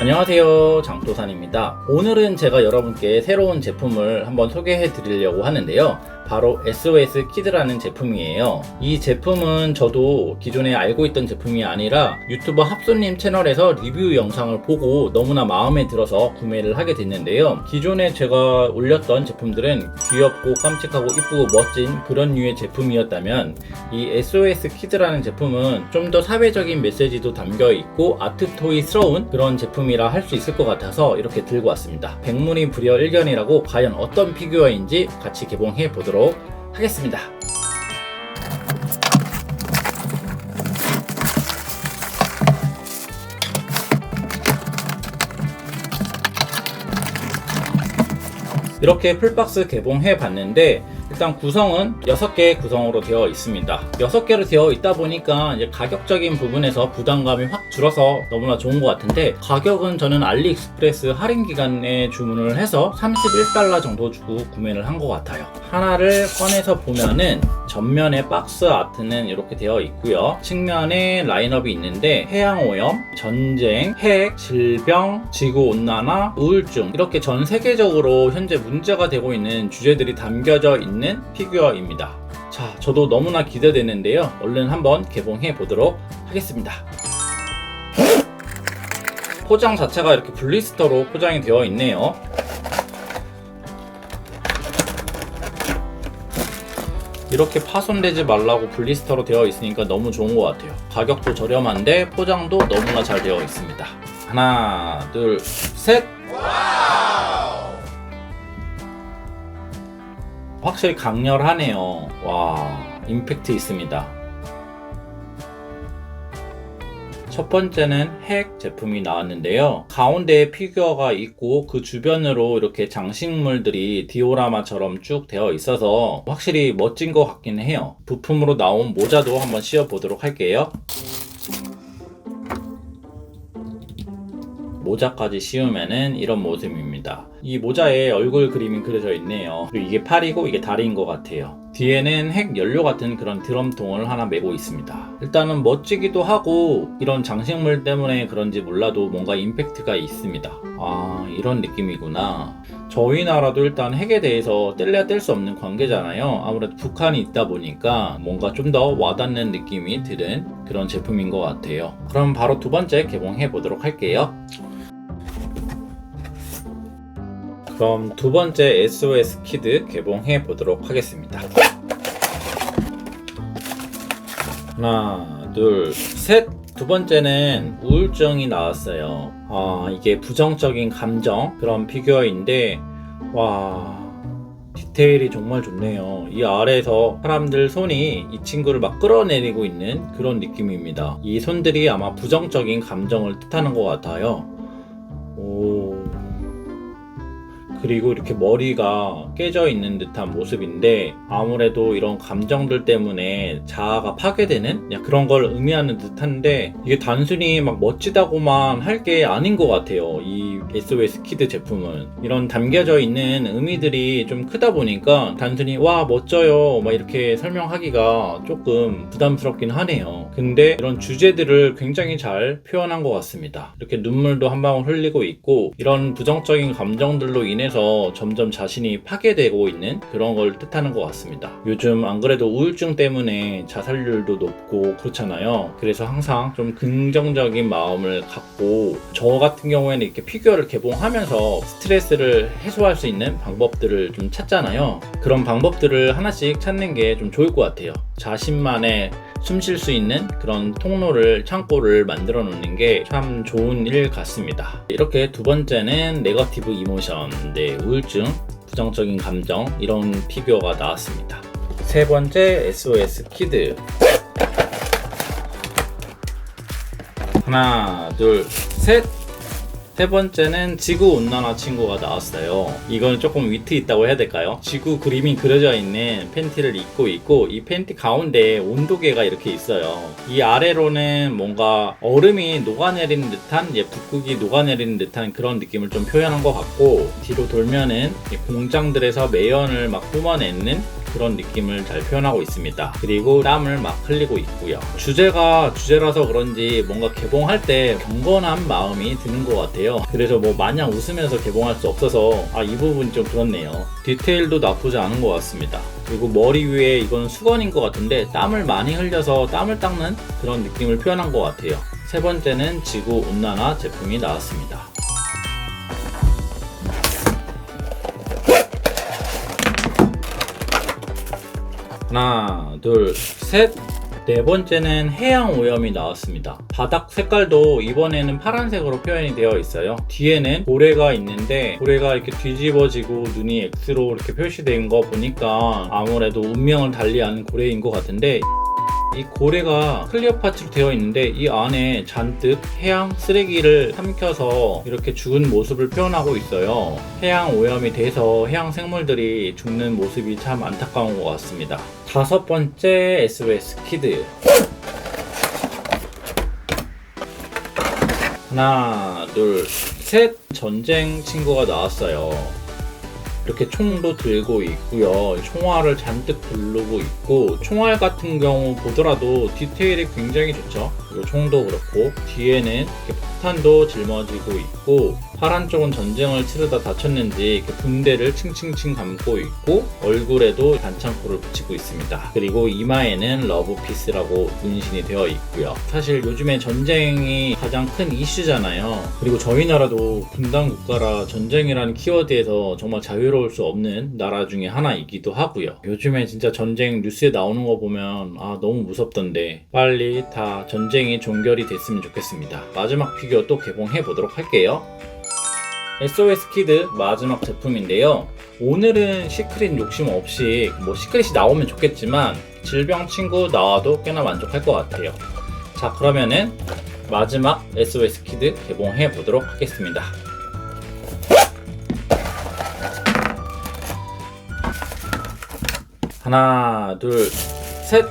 안녕하세요. 장도산입니다. 오늘은 제가 여러분께 새로운 제품을 한번 소개해 드리려고 하는데요 바로 SOS 키드라는 제품이에요 이 제품은 저도 기존에 알고 있던 제품이 아니라 유튜버 합소님 채널에서 리뷰 영상을 보고 너무나 마음에 들어서 구매를 하게 됐는데요 기존에 제가 올렸던 제품들은 귀엽고 깜찍하고 이쁘고 멋진 그런 류의 제품이었다면 이 SOS 키드라는 제품은 좀 더 사회적인 메시지도 담겨 있고 아트토이스러운 그런 제품이라 할 수 있을 것 같아서 이렇게 들고 왔습니다. 백문이 불여 일견이라고 과연 어떤 피규어인지 같이 개봉해 보도록 하겠습니다. 이렇게 풀박스 개봉해 봤는데 일단 구성은 6개의 구성으로 되어 있습니다. 6개로 되어 있다 보니까 이제 가격적인 부분에서 부담감이 확 줄어서 너무나 좋은 것 같은데 가격은 저는 알리익스프레스 할인 기간에 주문을 해서 31달러 정도 주고 구매를 한 것 같아요. 하나를 꺼내서 보면은 전면에 박스 아트는 이렇게 되어 있고요. 측면에 라인업이 있는데 해양 오염, 전쟁, 핵, 질병, 지구 온난화, 우울증 이렇게 전 세계적으로 현재 문제가 되고 있는 주제들이 담겨져 있는 피규어입니다. 자, 저도 너무나 기대되는데요. 얼른 한번 개봉해 보도록 하겠습니다. 포장 자체가 이렇게 블리스터로 포장이 되어 있네요. 이렇게 파손되지 말라고 블리스터로 되어 있으니까 너무 좋은 것 같아요. 가격도 저렴한데 포장도 너무나 잘 되어 있습니다. 하나, 둘, 셋! 확실히 강렬하네요. 와, 임팩트 있습니다. 첫 번째는 핵 제품이 나왔는데요. 가운데에 피규어가 있고 그 주변으로 이렇게 장식물들이 디오라마처럼 쭉 되어 있어서 확실히 멋진 것 같긴 해요. 부품으로 나온 모자도 한번 씌워 보도록 할게요. 모자까지 씌우면은 이런 모습입니다. 이 모자에 얼굴 그림이 그려져 있네요. 그리고 이게 팔이고 이게 다리인 것 같아요. 뒤에는 핵 연료 같은 그런 드럼통을 하나 메고 있습니다. 일단은 멋지기도 하고 이런 장식물 때문에 그런지 몰라도 뭔가 임팩트가 있습니다. 아 이런 느낌이구나. 저희 나라도 일단 핵에 대해서 뗄래야 뗄 수 없는 관계잖아요. 아무래도 북한이 있다 보니까 뭔가 좀 더 와닿는 느낌이 드는 그런 제품인 것 같아요. 그럼 바로 두 번째 개봉해 보도록 할게요. 그럼 두 번째 SOS 키드 개봉해 보도록 하겠습니다. 하나, 둘, 셋! 두 번째는 우울증이 나왔어요. 아, 이게 부정적인 감정, 그런 피규어인데, 와, 디테일이 정말 좋네요. 이 아래에서 사람들 손이 이 친구를 막 끌어내리고 있는 그런 느낌입니다. 이 손들이 아마 부정적인 감정을 뜻하는 것 같아요. 그리고 이렇게 머리가 깨져 있는 듯한 모습인데 아무래도 이런 감정들 때문에 자아가 파괴되는 그런 걸 의미하는 듯한데 이게 단순히 막 멋지다고만 할 게 아닌 것 같아요. 이 SOS 키드 제품은 이런 담겨져 있는 의미들이 좀 크다 보니까 단순히 와 멋져요 막 이렇게 설명하기가 조금 부담스럽긴 하네요. 근데 이런 주제들을 굉장히 잘 표현한 것 같습니다. 이렇게 눈물도 한 방울 흘리고 있고 이런 부정적인 감정들로 인해 인해서 점점 자신이 파괴되고 있는 그런 걸 뜻하는 것 같습니다. 요즘 안 그래도 우울증 때문에 자살률도 높고 그렇잖아요. 그래서 항상 좀 긍정적인 마음을 갖고 저 같은 경우에는 이렇게 피규어를 개봉하면서 스트레스를 해소할 수 있는 방법들을 좀 찾잖아요. 그런 방법들을 하나씩 찾는 게 좀 좋을 것 같아요. 자신만의 숨 쉴 수 있는 그런 통로를 창고를 만들어 놓는 게 참 좋은 일 같습니다. 이렇게 두 번째는 네거티브 이모션, 네, 우울증, 부정적인 감정 이런 피규어가 나왔습니다. 세 번째 SOS 키드 하나, 둘, 셋. 세 번째는 지구 온난화 친구가 나왔어요. 이건 조금 위트 있다고 해야 될까요? 지구 그림이 그려져 있는 팬티를 입고 있고 이 팬티 가운데에 온도계가 이렇게 있어요. 이 아래로는 뭔가 얼음이 녹아내리는 듯한 예, 북극이 녹아내리는 듯한 그런 느낌을 좀 표현한 것 같고 뒤로 돌면은 이 공장들에서 매연을 막 뿜어내는 그런 느낌을 잘 표현하고 있습니다. 그리고 땀을 막 흘리고 있고요. 주제가 주제라서 그런지 뭔가 개봉할 때 경건한 마음이 드는 것 같아요. 그래서 뭐 마냥 웃으면서 개봉할 수 없어서 아 이 부분이 좀 그렇네요. 디테일도 나쁘지 않은 것 같습니다. 그리고 머리 위에 이건 수건인 것 같은데 땀을 많이 흘려서 땀을 닦는 그런 느낌을 표현한 것 같아요. 세 번째는 지구 온난화 제품이 나왔습니다. 하나, 둘, 셋. 네 번째는 해양 오염이 나왔습니다. 바닥 색깔도 이번에는 파란색으로 표현이 되어 있어요. 뒤에는 고래가 있는데 고래가 이렇게 뒤집어지고 눈이 X로 이렇게 표시된 거 보니까 아무래도 운명을 달리하는 고래인 것 같은데 이 고래가 클리어 파츠로 되어 있는데 이 안에 잔뜩 해양 쓰레기를 삼켜서 이렇게 죽은 모습을 표현하고 있어요. 해양 오염이 돼서 해양 생물들이 죽는 모습이 참 안타까운 것 같습니다. 다섯 번째 SOS 키드. 하나, 둘, 셋. 전쟁 친구가 나왔어요. 이렇게 총도 들고 있고요. 총알을 잔뜩 두르고 있고 총알 같은 경우 보더라도 디테일이 굉장히 좋죠. 그리고 총도 그렇고 뒤에는 폭탄도 짊어지고 있고 파란 쪽은 전쟁을 치르다 다쳤는지 이렇게 붕대를 칭칭칭 감고 있고 얼굴에도 단창포를 붙이고 있습니다. 그리고 이마에는 러브 피스라고 문신이 되어 있고요. 사실 요즘에 전쟁이 가장 큰 이슈잖아요. 그리고 저희 나라도 분단 국가라 전쟁이라는 키워드에서 정말 자유로울 수 없는 나라 중에 하나이기도 하고요. 요즘에 진짜 전쟁 뉴스에 나오는 거 보면 아 너무 무섭던데 빨리 다 전쟁이 종결이 됐으면 좋겠습니다. 마지막 피규어 또 개봉해 보도록 할게요. SOS 키드 마지막 제품인데요. 오늘은 시크릿 욕심 없이 뭐 시크릿이 나오면 좋겠지만 질병 친구 나와도 꽤나 만족할 것 같아요. 자 그러면은 마지막 SOS 키드 개봉해 보도록 하겠습니다. 하나, 둘, 셋.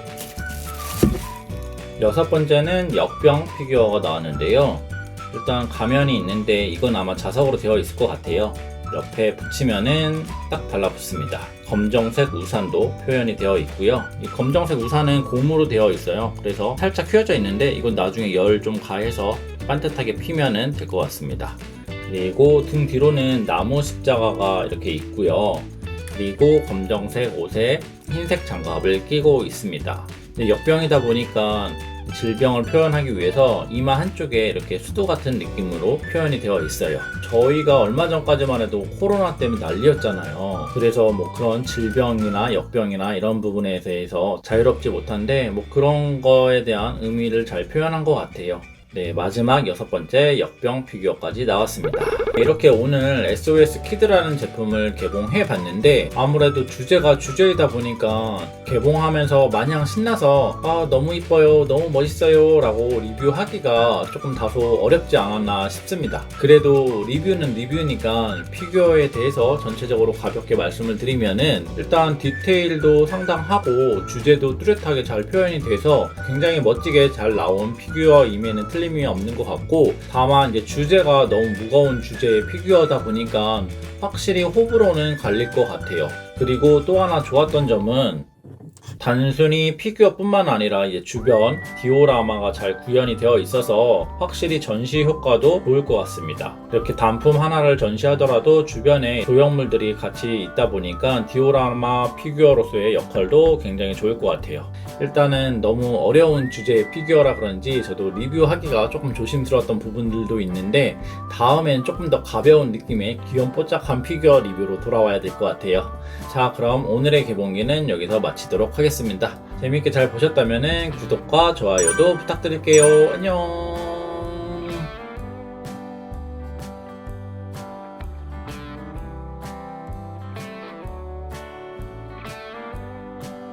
여섯 번째는 역병 피규어가 나왔는데요. 일단 가면이 있는데 이건 아마 자석으로 되어 있을 것 같아요. 옆에 붙이면은 딱 달라붙습니다. 검정색 우산도 표현이 되어 있고요. 이 검정색 우산은 고무로 되어 있어요. 그래서 살짝 휘어져 있는데 이건 나중에 열 좀 가해서 반듯하게 피면은 될 것 같습니다. 그리고 등 뒤로는 나무 십자가가 이렇게 있고요. 그리고 검정색 옷에 흰색 장갑을 끼고 있습니다. 역병이다 보니까 질병을 표현하기 위해서 이마 한쪽에 이렇게 수도 같은 느낌으로 표현이 되어 있어요. 저희가 얼마 전까지만 해도 코로나 때문에 난리였잖아요. 그래서 뭐 그런 질병이나 역병이나 이런 부분에 대해서 자유롭지 못한데 뭐 그런 거에 대한 의미를 잘 표현한 것 같아요. 네, 마지막 여섯 번째 역병 피규어까지 나왔습니다. 이렇게 오늘 SOS 키드라는 제품을 개봉해 봤는데 아무래도 주제가 주제이다 보니까 개봉하면서 마냥 신나서 아, 너무 이뻐요, 너무 멋있어요 라고 리뷰하기가 조금 다소 어렵지 않았나 싶습니다. 그래도 리뷰는 리뷰니까 피규어에 대해서 전체적으로 가볍게 말씀을 드리면은 일단 디테일도 상당하고 주제도 뚜렷하게 잘 표현이 돼서 굉장히 멋지게 잘 나온 피규어임에는 틀 림이 없는 것 같고 다만 이제 주제가 너무 무거운 주제의 피규어다 보니까 확실히 호불호는 갈릴 것 같아요. 그리고 또 하나 좋았던 점은 단순히 피규어뿐만 아니라 이제 주변 디오라마가 잘 구현이 되어 있어서 확실히 전시 효과도 좋을 것 같습니다. 이렇게 단품 하나를 전시하더라도 주변에 조형물들이 같이 있다 보니까 디오라마 피규어로서의 역할도 굉장히 좋을 것 같아요. 일단은 너무 어려운 주제의 피규어라 그런지 저도 리뷰하기가 조금 조심스러웠던 부분들도 있는데 다음엔 조금 더 가벼운 느낌의 귀염 뽀짝한 피규어 리뷰로 돌아와야 될 것 같아요. 자, 그럼 오늘의 개봉기는 여기서 마치도록 하겠습니다. 재밌게 잘 보셨다면 구독과 좋아요도 부탁드릴게요. 안녕.